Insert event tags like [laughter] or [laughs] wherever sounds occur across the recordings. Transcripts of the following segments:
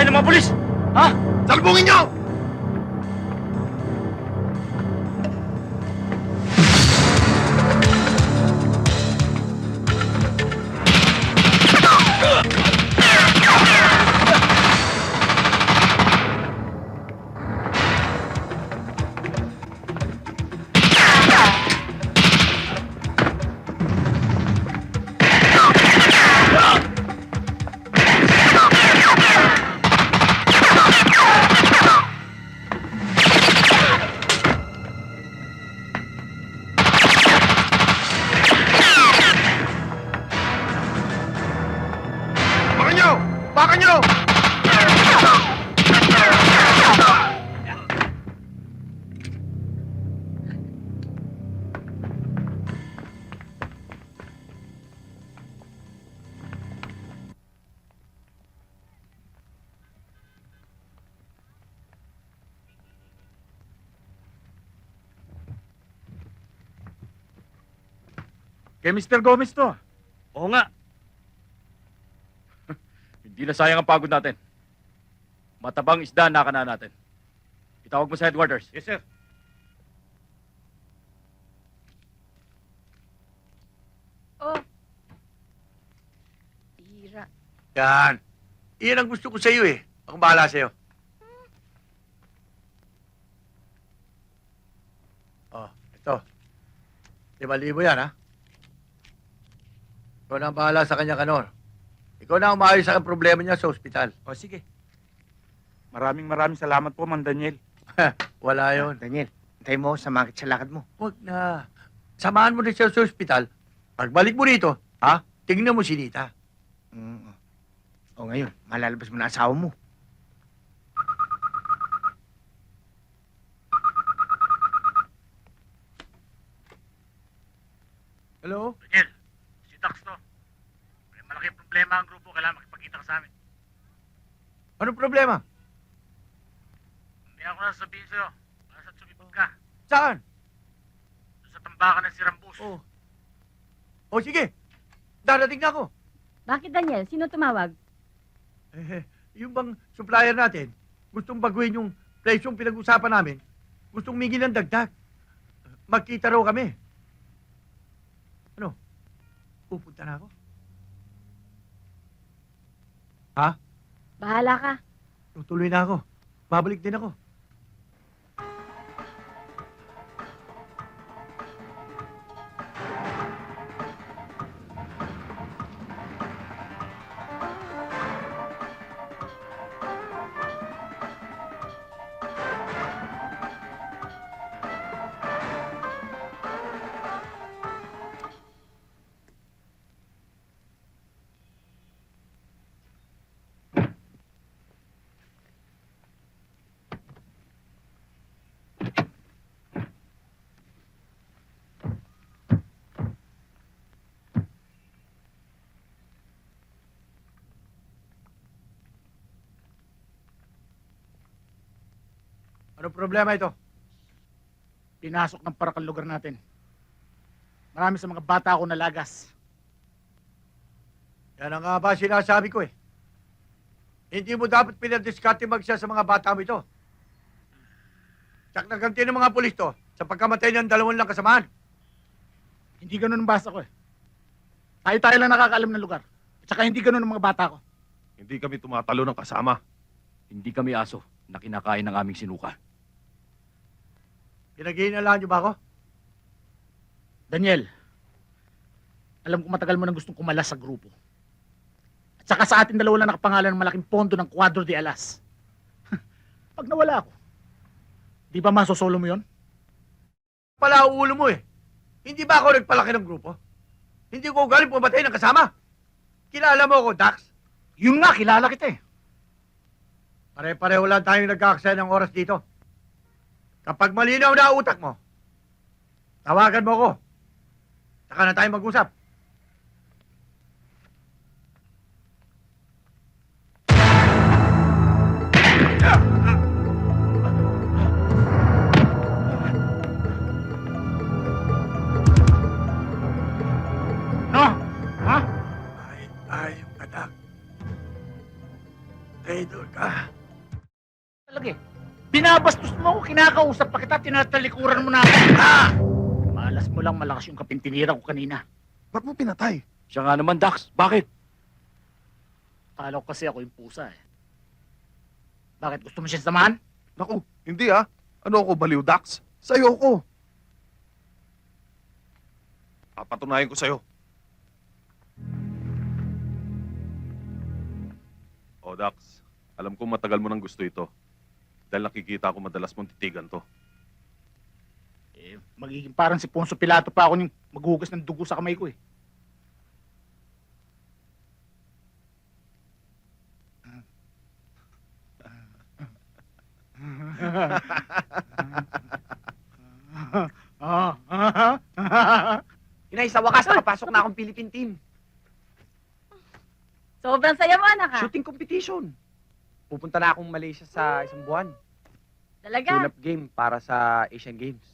Pinasok tayo ng mga pulis! Ha? Salbungin niyo! Kay Mr. Gomez to. Oo nga. [laughs] Hindi na sayang ang pagod natin. Matabang isda na na natin. Itawag mo sa headquarters. Yes, sir. Oh. Tira. Yan. Iyan ang gusto ko sa iyo eh. Ako bahala sa iyo. Oh, ito. Lima libo yan, ha? Ikaw na ang bahala sa kanya, Kanor. Ikaw na ang umayos sa problema niya sa ospital. O sige. Maraming maraming salamat po, Mang Daniel. Wala yon. Daniel, hintay mo, samakit sa lakad mo. Huwag na. Samahan mo na siya sa ospital. Pagbalik mo rito, ha? Tingnan mo si Nita. Mm. O ngayon, malalabas mo na asawa mo. Hello? Daniel, si Dax to. May malaking problema ang grupo. Kailangan makipagkita ka sa amin. Anong problema? Hindi ako nasasabihin sa'yo. Basta sumipot ka. Saan? Doon sa tambakan ng si Rambus. Oh. O sige. Darating na ako. Bakit Daniel? Sino tumawag? Eh, yung bang supplier natin, gustong baguhin yung presyong pinag-usapan namin, gustong mingin ng dagdag. Magkita raw kami. Ano? Pupunta na ako? Bahala ka. Tutuloy na ako. Babalik din ako. Anong problema ito? Pinasok ng parakal lugar natin. Marami sa mga bata ako nalagas. Yan ang nga ba sinasabi ko eh. Hindi mo dapat pinadiskarte magsiya sa mga bata mo ito. Tsak na ganti ng mga pulis to sa pagkamatay ng dalawang lang kasamahan. Hindi ganun ang basa ko eh. Tayo-tayo lang nakakaalam ng lugar. At saka hindi ganun ang mga bata ko. Hindi kami tumatalo ng kasama. Hindi kami aso na kinakain ng aming sinuka. Pinaghihinalaan niyo ba ako? Daniel, alam ko matagal mo nang gustong kumalas sa grupo. At saka sa atin dalawa lang nakapangalan ng malaking pondo ng Cuadro de Alas. [laughs] Pag nawala ako, di ba masosolo mo yon? Pala ulo mo eh. Hindi ba ako nagpalaki ng grupo? Hindi ko galing pumatay ng kasama. Kilala mo ako, Dax. Yun nga, kilala kita eh. Pare-pareho lang tayong nagkakasaya ng oras dito. Kapag malinaw na utak mo, tawagan mo ako. Saka na tayo mag-usap. No? Ha? Ay, ay, yung anak. Traidor Kinakausap pa kita, tinatalikuran mo na ako. Ah! Malas mo lang malakas yung kapintinira ko kanina. Ba't mo pinatay? Siya nga naman, Dax. Bakit? Akala ko kasi ako yung pusa eh. Bakit? Gusto mo siya samahan? Naku, hindi ah. Ano ako, baliw, Dax? Sa'yo ko. Papatunayan ko sa'yo. O, Dax. Alam ko matagal mo nang gusto ito. Dahil nakikita ko madalas mong titigan to. Eh, magiging parang si Ponso Pilato pa ako yung maghugas ng dugo sa kamay ko eh. [laughs] Inay, sa wakas, nakapasok na akong Philippine team. Sobrang saya mo, anak ha? Shooting competition. Pupunta na akong Malaysia sa isang buwan. Talaga? Tune-up game para sa Asian Games.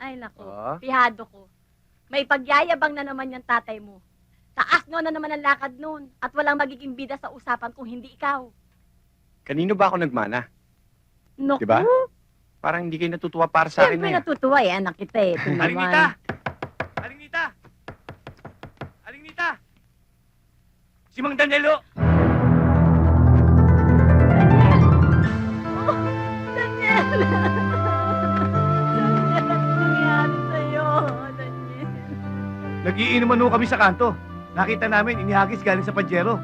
Ay, naku. Oh. Pihado ko. May pagyayabang na naman yung tatay mo. Taas no na naman ang lakad nun. At walang magiging bida sa usapan kung hindi ikaw. Kanino ba ako nagmana? Naku. Diba? Parang hindi kayo natutuwa para sa akin Siyempre na yan. natutuwa eh, anak kita eh. Ito Aling naman. Nita! Aling Nita! Aling Nita! Si Mang Danilo! Nagiinuman ho kami sa kanto. Nakita namin, inihagis galing sa Pajero.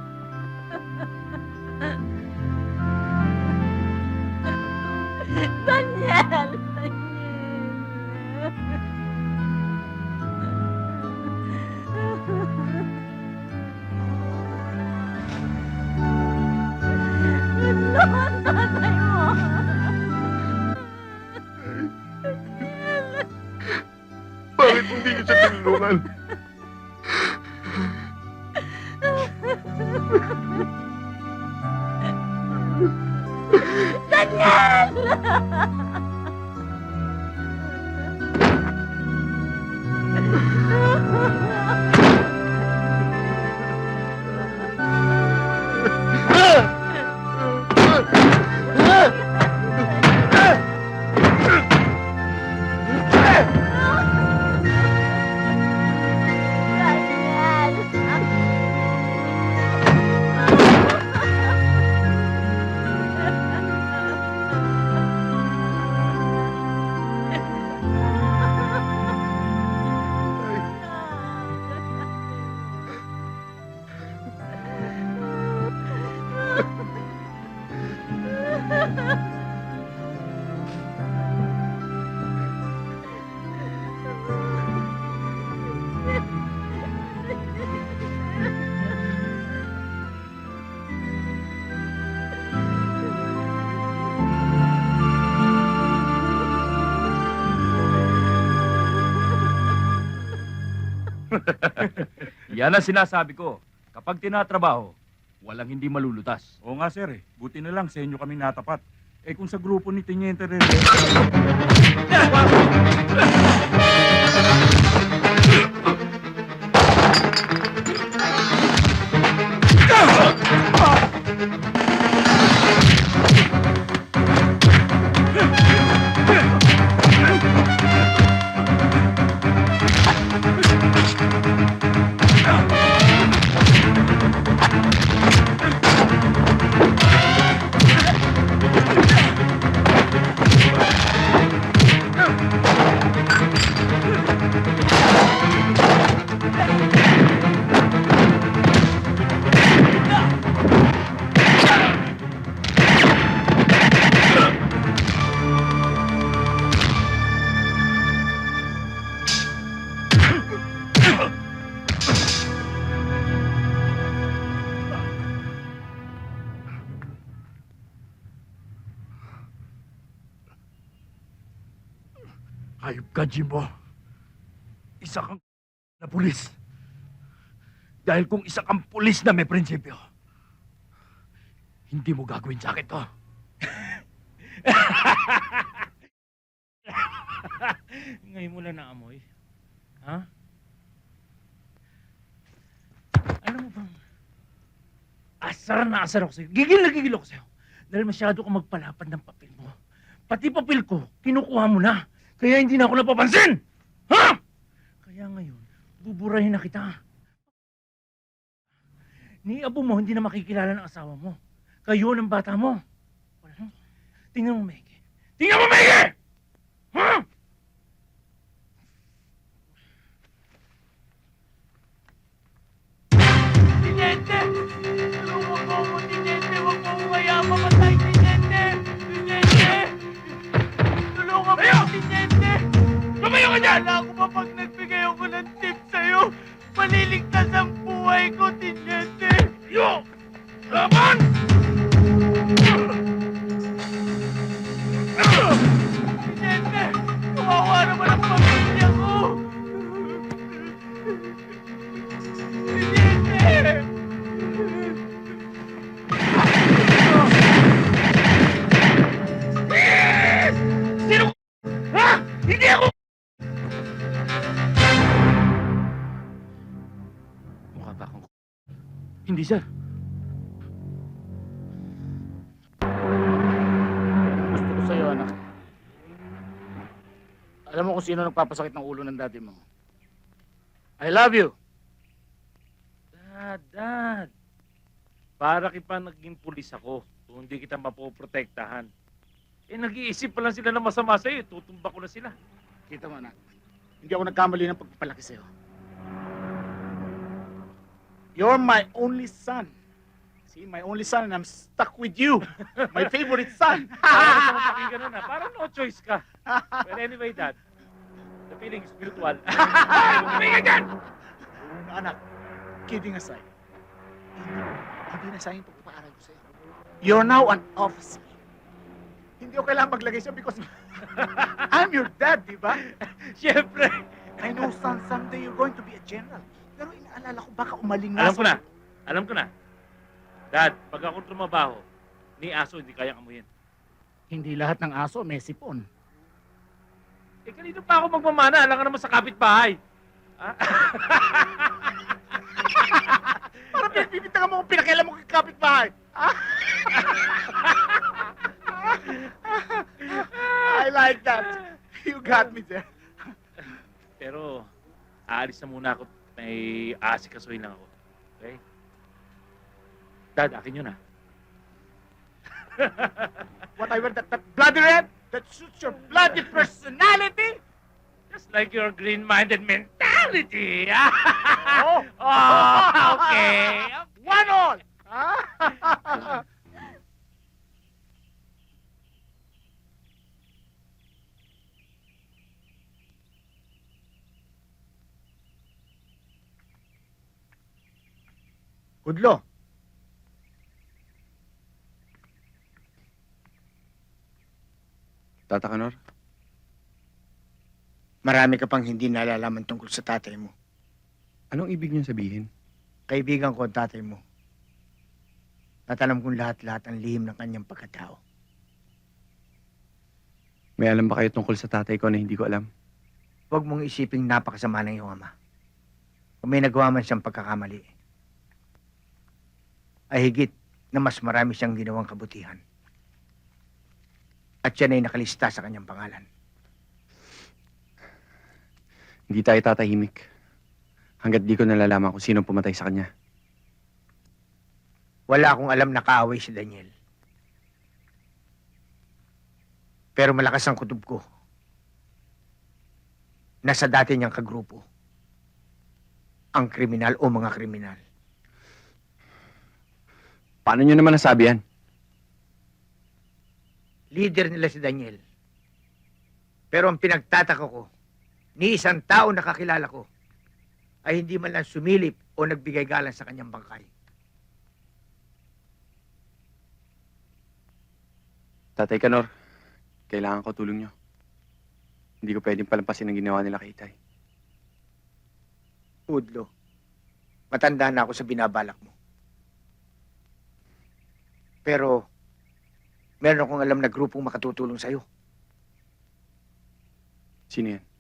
[laughs] Yan ang sinasabi ko. Kapag tinatrabaho, walang hindi malulutas. Oo nga sir eh. Buti na lang sa inyo kami natapat. Eh kung sa grupo ni Tiniente rin, Hayop [laughs] ka, Jimbo. Isa kang na pulis. Dahil kung isa kang pulis na may prinsipyo, hindi mo gagawin sa akin to. [laughs] Ngayon mo lang naamoy. Ha? Alam mo bang, asar na asar ako sa'yo. Gigil na gigil ako sa'yo. Dahil masyado kang magpalapad ng papel mo. Pati papel ko, kinukuha mo na. Kaya hindi na ako napapansin! Ha? Kaya ngayon, buburahin na kita. Ni abo mo, hindi na makikilala ng asawa mo. Kayo ng bata mo. Tingnan mo, Maggie. Tingnan mo, Maggie! Alam mo kung sino nagpapasakit ng ulo ng dati mo. I love you. Dad, dad. Para kita naging pulis ako kung hindi kita mapoprotektahan. Eh, nag-iisip pa lang sila na masama sa'yo. eh. Tutumba ko na sila. Kita mo, anak. Hindi ako nagkamali ng pagpapalaki sa'yo. You're my only son. See, my only son and I'm stuck with you. My [laughs] favorite son. Parang pakinggan ah. Parang no choice ka. But anyway, dad. The feeling is spiritual. Tumingin [laughs] dyan! anak, kidding aside, hindi, hindi na sayang pagpapaaral ko sa'yo. You're now an officer. Hindi ko kailangan maglagay siya because [laughs] I'm your dad, di ba? Siyempre. I know, son, someday you're going to be a general. Pero inaalala ko, baka umaling Alam ko na. Alam ko na. Dad, pag ako trumabaho, ni aso hindi kayang amuyin. Hindi lahat ng aso may sipon. Eh, kanino pa ako magmamana? Alam ka naman sa kapitbahay. Ah? [laughs] Parang pinipintagan mo kung pinakialam mo kay kapitbahay. [laughs] I like that. You got me there. Pero, aalis na muna ako. May aasikasuhin lang ako. Okay? Dad, akin yun ah. [laughs] Whatever that, that bloody red that suits your bloody personality. Just like your green-minded mentality. [laughs] Oh. oh, okay. [laughs] One all. Kudlo. Tata Kanor? Marami ka pang hindi nalalaman tungkol sa tatay mo. Anong ibig niyong sabihin? Kaibigan ko ang tatay mo. At alam kong lahat-lahat ang lihim ng kanyang pagkatao. May alam ba kayo tungkol sa tatay ko na hindi ko alam? Huwag mong isiping napakasama ng iyong ama. Kung may nagawa man siyang pagkakamali, ay higit na mas marami siyang ginawang kabutihan. At siya ay nakalista sa kanyang pangalan. Hindi tayo tatahimik. Hanggat di ko nalalaman kung sino pumatay sa kanya. Wala akong alam na kaaway si Daniel. Pero malakas ang kutob ko. Nasa dati niyang kagrupo. Ang kriminal o mga kriminal. Paano niyo naman nasabi yan? Leader nila si Daniel. Pero ang pinagtataka ko, ni isang tao na kakilala ko, ay hindi man lang sumilip o nagbigay galang sa kanyang bangkay. Tatay Kanor, kailangan ko tulong niyo. Hindi ko pwedeng palampasin ang ginawa nila kay Itay. Udlo, matanda na ako sa binabalak mo. Pero, meron akong alam na grupong makatutulong sa'yo. Sino yan?